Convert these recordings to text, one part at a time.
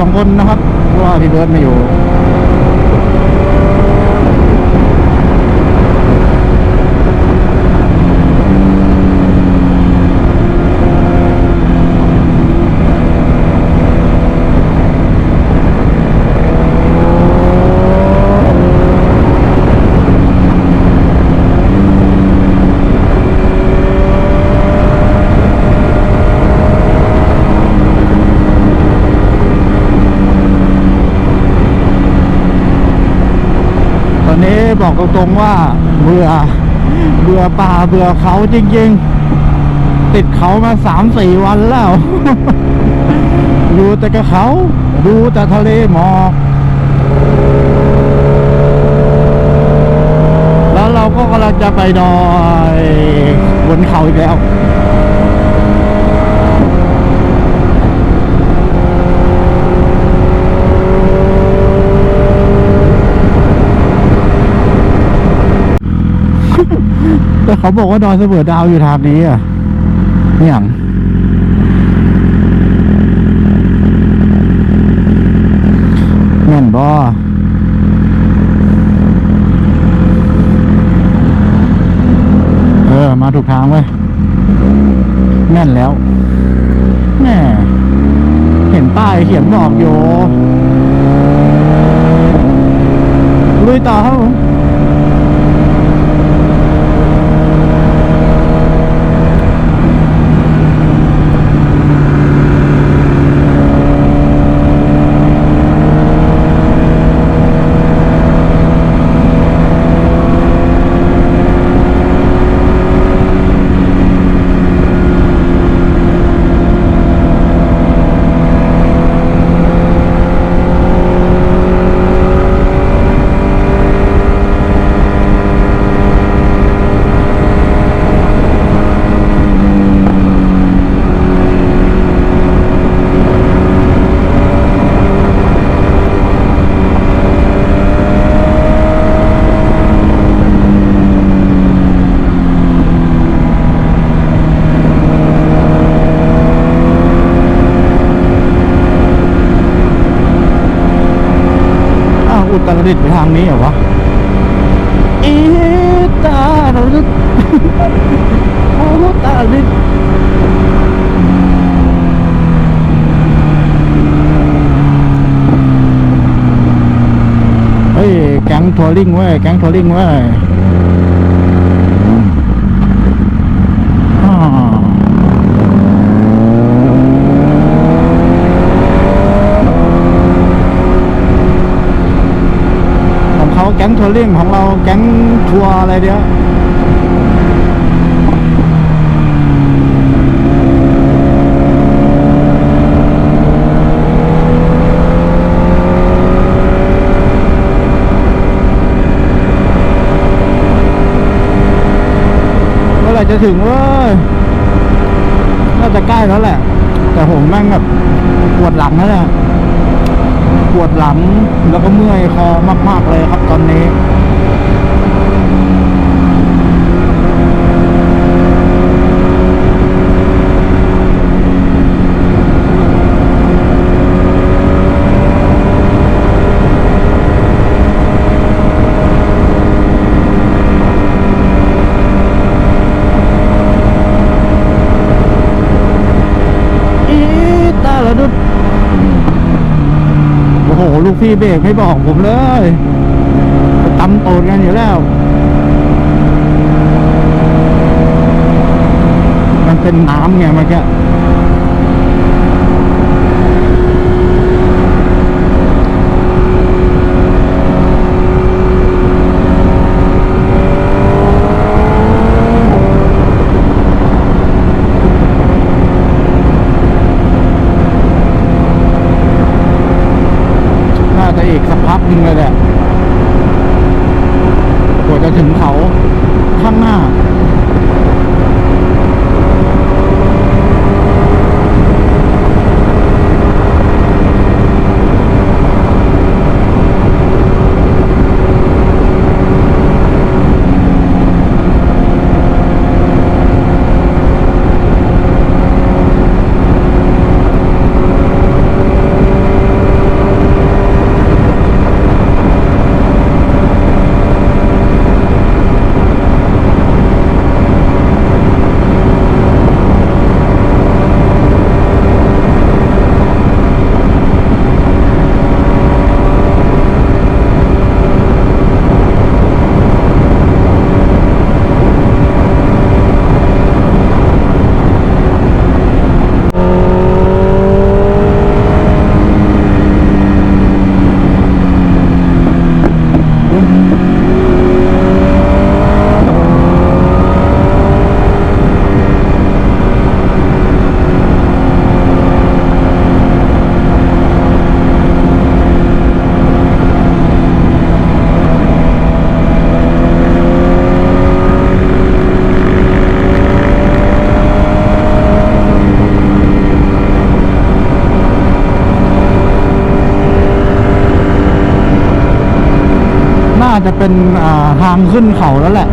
สองคนนะครับเพราะว่าพี่เบิร์ดไม่อยู่ ตอนนี้บอกต รงว่าเบื่อเบื่อป่าเบื่อเขาจริงๆ ติดเขามาสามสี่วันแล้ว อยู่แต่กับเขาดูแต่ทะเลหมอกแล้วเราก็กำลังจะไปดอยบนเขาอีกแล้ว แต่เขาบอกว่าดอยเสมอดาวอยู่ทางนี้อะเนี่ยงแม่นบ่เออ มาถูกทางเว้ยแม่นแล้วแม่เห็นป้ายเขียนบอกอยู่ลุยต่อครับผม อุตรดิตถ์ไปทางนี้เหรอวะอีตาเราจะโอ้ตาลิดเฮ้ยแก๊งทัวริงเว้ยแก๊งทัวริงเว้ยอ่า ของ เขาแก๊งทัวริงของเราแก๊งทัวร์อะไรเดียวเมื่อไหร่จะถึงเว้ย น่าจะใกล้แล้วแหละ แต่ผมแม่งแบบปวดหลังแล้วเนี่ ปวดหลังแล้วก็เมื่อยคอมากๆเลยครับตอนนี้ อีตาละดุด ซี่เบรกไม่บอกผมเลยจะตำโตดกันอยู่แล้ว มันเป็นน้ำไงเมื่อกี้ จะเป็นทางขึ้นเขาแล้วแหละ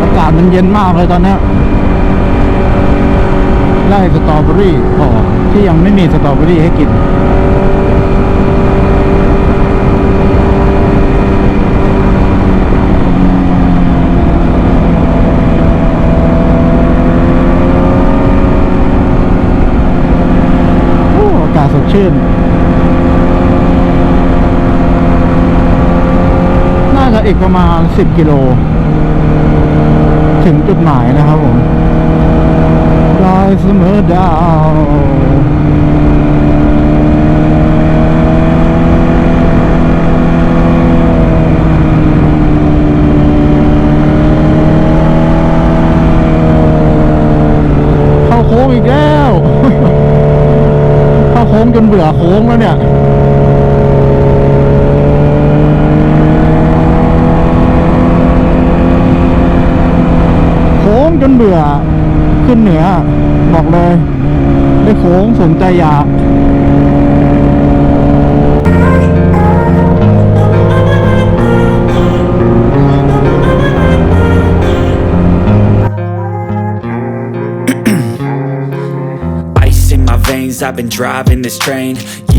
อากาศมันเย็นมากเลยตอนนี้ไล่สตรอเบอรี่พอที่ยังไม่มีสตรอเบอรี่ให้กิน โอ้อากาศสดชื่น น่าจะ อีกประมาณ 10 กิโล ถึงจุดหมายนะครับผมลอยเสมอดาวเข้าโค้งอีกแล้ว เข้าโค้งจนเบื่อโค้งแล้วเนี่ย โค้ งจนเบื่อขึ้นเหนือ บอกเลย ได้โค้งสนใจอยาก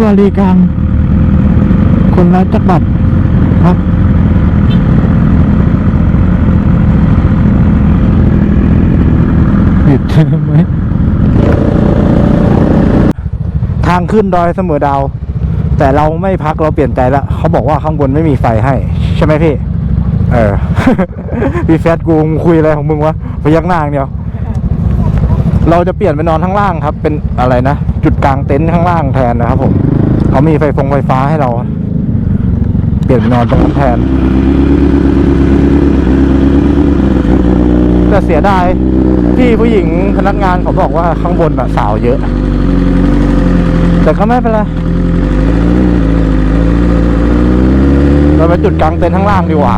บาบริการ คนละจักรบัตรครับผิดไหมทางขึ้นดอยเสมอดาว แต่เราไม่พักเราเปลี่ยนใจแล้วเขาบอกว่าข้างบนไม่มีไฟให้ ใช่ไหมพี่ เออพี่แฟดกูมึงคุยอะไรของมึงวะพยักหน้าอย่างเดียว เราจะเปลี่ยนไปนอนข้างล่างครับ เป็นอะไรนะ จุดกลางเต็นท์ข้างล่างแทนนะครับผมเขามีไฟฟงไฟฟ้าให้เรา เปลี่ยนนอนตรงนั้นแทนแต่เสียดายพี่ผู้หญิงพนักงานเขาบอกว่าข้างบนอะสาวเยอะ แต่ก็ไม่เป็นไรเราไปจุดกลางเต็นท์ข้างล่างดีกว่า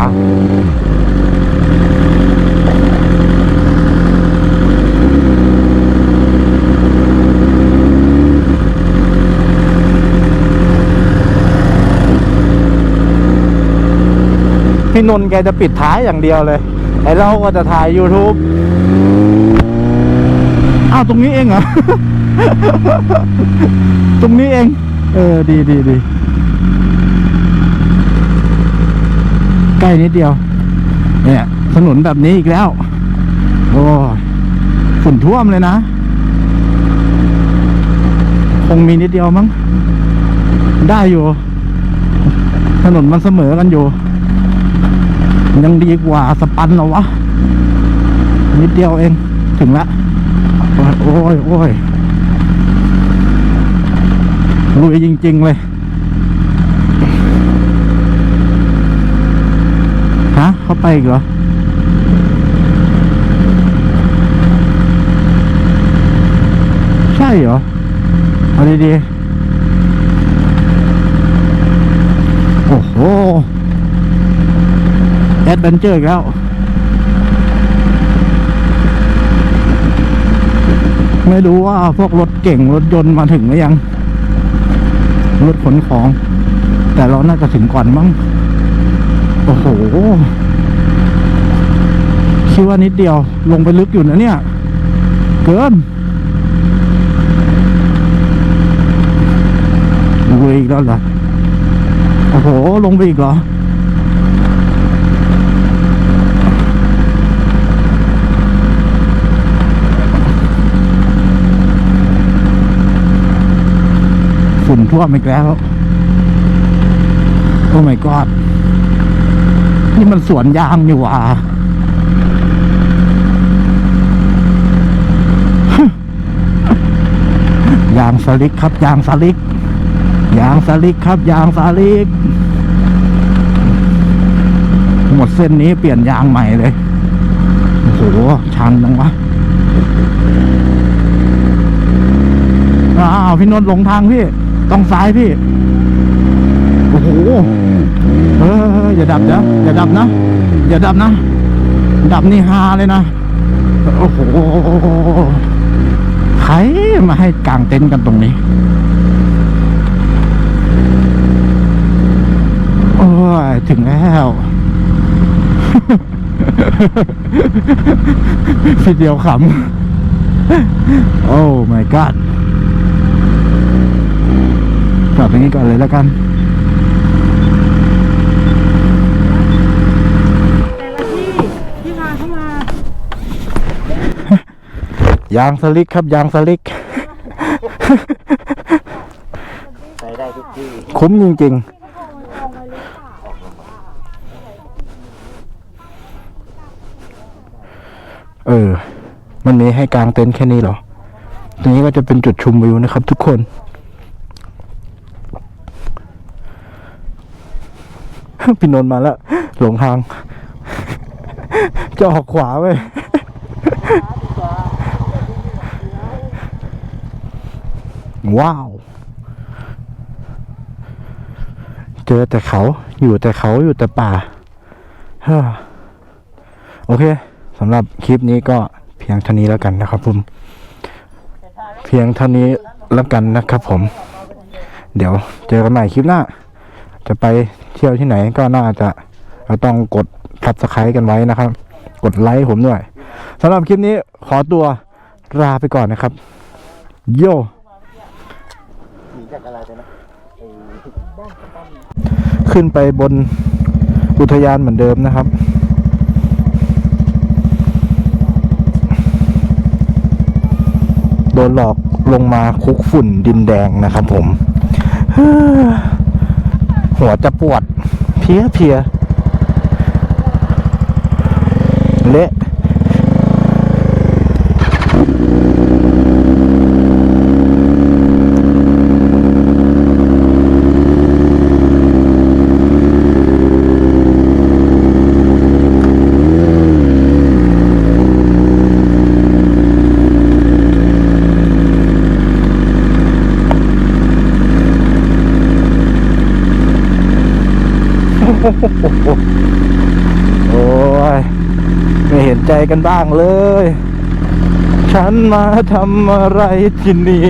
นนท์แกจะปิดท้ายอย่างเดียวเลย ไอ้เราก็จะถ่าย YouTube อ้าวตรงนี้เองเหรอ ตรงนี้เอง เออ ดีดีดีใกล้นิดเดียว เนี่ยถนนแบบนี้อีกแล้ว โอ้ยฝุ่นท่วมเลยนะ คงมีนิดเดียวมั้ง ได้อยู่ ถนนมันเสมอกันอยู่ ยังดีกว่าสปันเหรอวะ นิดเดียวเองถึงละ โอ้ยโอ้ยลุยจริง ๆ เลย ฮะ เข้าไปอีกเหรอใช่เหรอเอาดีๆโอ้โห แอดเวนเจอร์อีกแล้วไม่รู้ว่าพวกรถเก่งรถยนต์มาถึงหรือยัง รถขนของ แต่เราน่าจะถึงก่อนมั้งโอ้โหคิดว่านิดเดียว ลงไปลึกอยู่นะเนี่ย เกินลงไปอีกแล้วเหรอโอ้โห ลงไปอีกเหรอ ฝุ่นท่วมอีกแล้ว โอ้ my god นี่มันสวนยางนี่หว่ายางสลิกครับยางสลิกยางสลิกครับยางสลิกหมดเส้นนี้เปลี่ยนยางใหม่เลยโอ้โหชันจังวะอ้าวพี่นนท์หลงทางพี่ ต้องซ้ายพี่ โอ้โหเอออย่าดับนะอย่าดับนะ อย่าดับนะ ดับนี่ฮาเลยนะ โอ้โห ใครมาให้กางเต็นท์กันตรงนี้โอ้ยถึงแล้วทีเดียวขำ โอ้ my god จอด ตรงนี้ก่อนเลยแล้วกันแต่ละที่ที่พาเข้ามายางสลิกครับยางสลิกใช้ได้ทุกที่คุ้มจริงๆ เออ มันมีให้กางเต็นท์แค่นี้เหรอ ตรงนี้ก็จะเป็นจุดชมวิวนะครับทุกคน พี่นนท์มาแล้ว หลงทาง จะออกขวาไปว้าว เจอแต่เขาอยู่แต่เขาอยู่แต่ป่าโอเคสำหรับคลิปนี้ก็เพียงเท่านี้แล้วกันนะครับผมเพียงเท่านี้แล้วกันนะครับผม เดี๋ยวเจอกันใหม่คลิปหน้า จะไปเที่ยวที่ไหนก็น่าจะเราต้องกด subscribe กันไว้นะครับ กดไลค์ผมด้วยสำหรับคลิปนี้ขอตัวลาไปก่อนนะครับ โยหนีจากอะไรไปนะไอ้ขึ้นไปบนอุทยานเหมือนเดิมนะครับโดนหลอกลงมาคุกฝุ่นดินแดงนะครับผม หัวจะปวด เพียเพียเละ โอ้ยไม่เห็นใจกันบ้างเลย ฉันมาทำอะไรที่นี่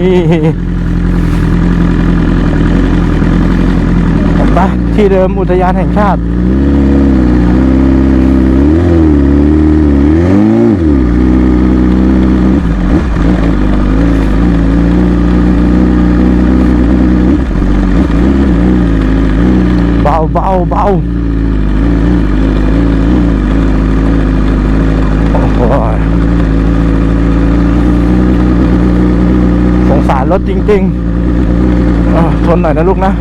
ไปที่เดิมอุทยานแห่งชาติ เบาเบาเบาโอ้โห สงสารรถจริงๆทนหน่อยนะลูกนะ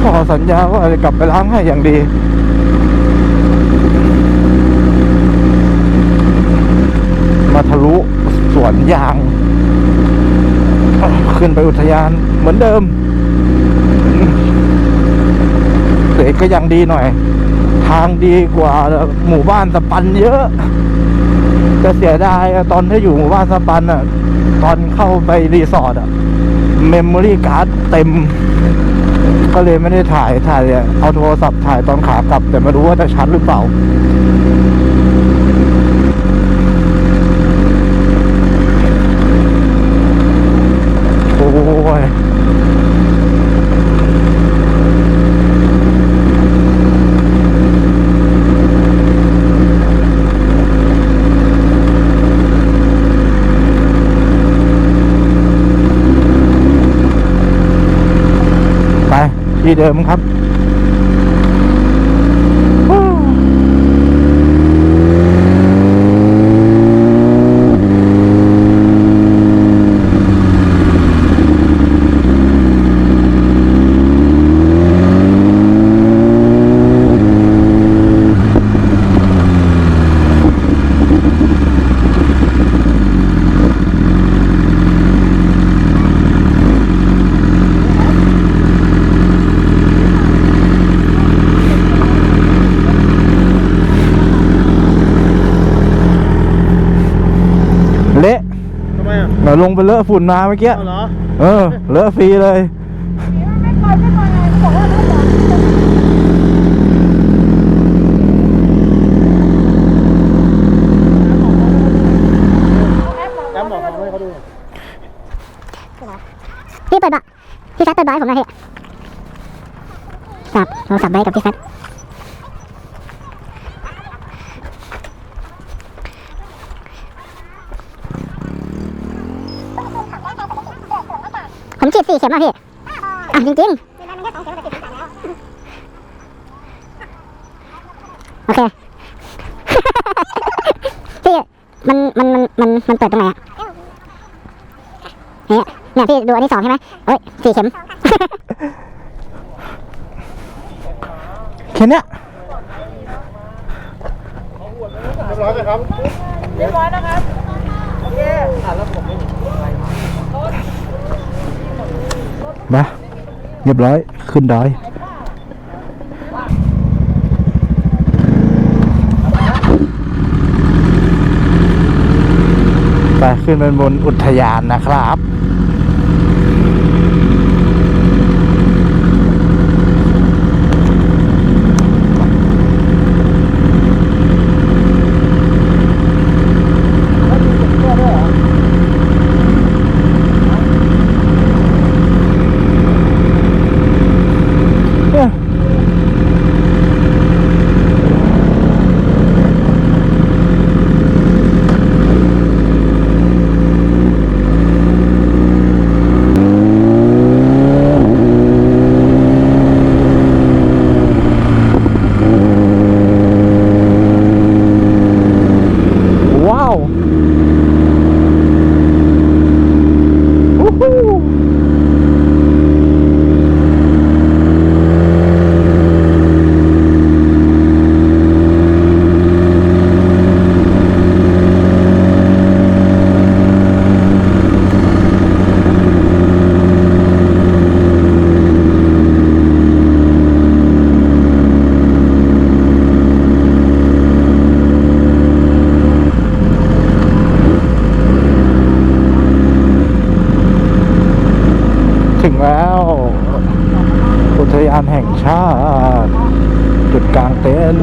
พ่อสัญญาว่าจะกลับไปล้างให้อย่างดีมาทะลุสวนยาง ขึ้นไปอุทยานเหมือนเดิม เด็ กก็ยังดีหน่อย ทางดีกว่าหมู่บ้านสปันเยอะจะเสียดายตอนที่อยู่หมู่บ้านสปันอะ ตอนเข้าไปรีสอร์ทอะเมมโมรี่การ์ดเต็ม ก็เลยไม่ได้ถ่ายถ่ายเนี่ยเอาโทรศัพท์ถ่ายตอนขากลับ แต่ไม่รู้ว่าจะชัดหรือเปล่า โอ้ย ไป ที่เดิมครับ เละ ทำไม อะเดี๋ยวลงไปเลอะฝุ่นมาเมื่อกี้ เอาเหรอ เออ เลอะฟรีเลย ไม่ปล่อยไม่ปล่อยไงบอกว่าไม่ปล่อยแอมบอกทำให้เขาดูพี่เปิดบะพี่แฟตเปิดบะให้ผมหน่อยพี่สับโทรศัพท์ไว้กับพี่แฟต เข็มอะพี่อะจริงๆโอเค พี่มันมันมันมันมันเปิดตรงไหนอะเนี่ยเนี่ยพี่ดูอันที่สองใช่ไหมเอ้ยสี่เข็มแค่เนี้ยเรียบร้อยไหมครับเรียบร้อยนะครับโอเคมาเรียบร้อยขึ้นดอยไปขึ้นเป็นบนอุทยานนะครับ แล้ว อุทยานแห่งชาติ จุดกลางเต็นท์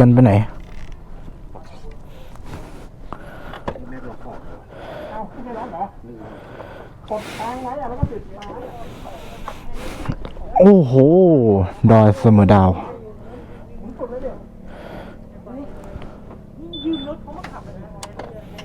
กันไปไหนโอ้โห ดอยเสมอดาว